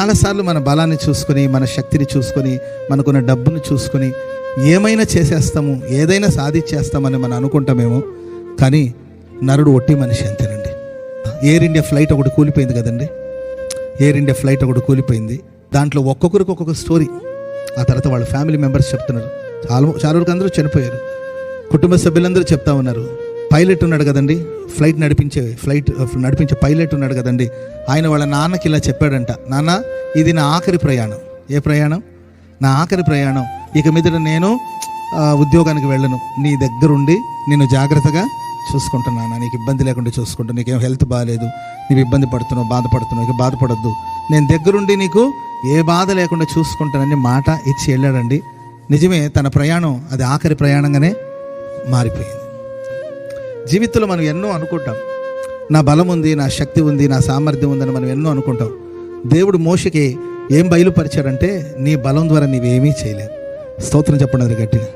చాలాసార్లు మన బలాన్ని చూసుకొని మన శక్తిని చూసుకొని మనకున్న డబ్బును చూసుకొని ఏమైనా చేసేస్తాము ఏదైనా సాధించేస్తామని మనం అనుకుంటామేమో కానీ నరుడు ఒట్టి మనిషి అంతేనండి. ఎయిర్ ఇండియా ఫ్లైట్ ఒకటి కూలిపోయింది కదండి. ఎయిర్ ఇండియా ఫ్లైట్ ఒకటి కూలిపోయింది. దాంట్లో ఒక్కొక్కరికి ఒక్కొక్క స్టోరీ ఆ తర్వాత వాళ్ళ ఫ్యామిలీ మెంబర్స్ చెప్తున్నారు. చాలా చాలా వరకు అందరూ చనిపోయారు. కుటుంబ సభ్యులందరూ చెప్తా ఉన్నారు. పైలట్ ఉన్నాడు కదండి. ఫ్లైట్ నడిపించే ఫ్లైట్ నడిపించే పైలట్ ఉన్నాడు కదండి. ఆయన వాళ్ళ నాన్నకి ఇలా చెప్పాడంట నాన్న ఇది నా ఆఖరి ప్రయాణం. ఏ ప్రయాణం? నా ఆఖరి ప్రయాణం. ఇక మీద నేను ఉద్యోగానికి వెళ్ళను. నీ దగ్గరుండి నేను జాగ్రత్తగా చూసుకుంటున్నాను నీకు ఇబ్బంది లేకుండా చూసుకుంటా. నీకేం హెల్త్ బాగాలేదు నీవు ఇబ్బంది పడుతున్నావు బాధపడుతున్నావు ఇక బాధపడద్దు. నేను దగ్గరుండి నీకు ఏ బాధ లేకుండా చూసుకుంటానని మాట ఇచ్చి వెళ్ళాడండి. నిజమే తన ప్రయాణం అది ఆఖరి ప్రయాణంగానే మారిపోయింది. జీవితంలో మనం ఎన్నో అనుకుంటాం. నా బలం ఉంది నా శక్తి ఉంది నా సామర్థ్యం ఉందని మనం ఎన్నో అనుకుంటాం. దేవుడు మోషకి ఏం బయలుపరిచాడంటే నీ బలం ద్వారా నీవేమీ చేయలేదు. స్తోత్రం చెప్పండి అది గట్టిగా.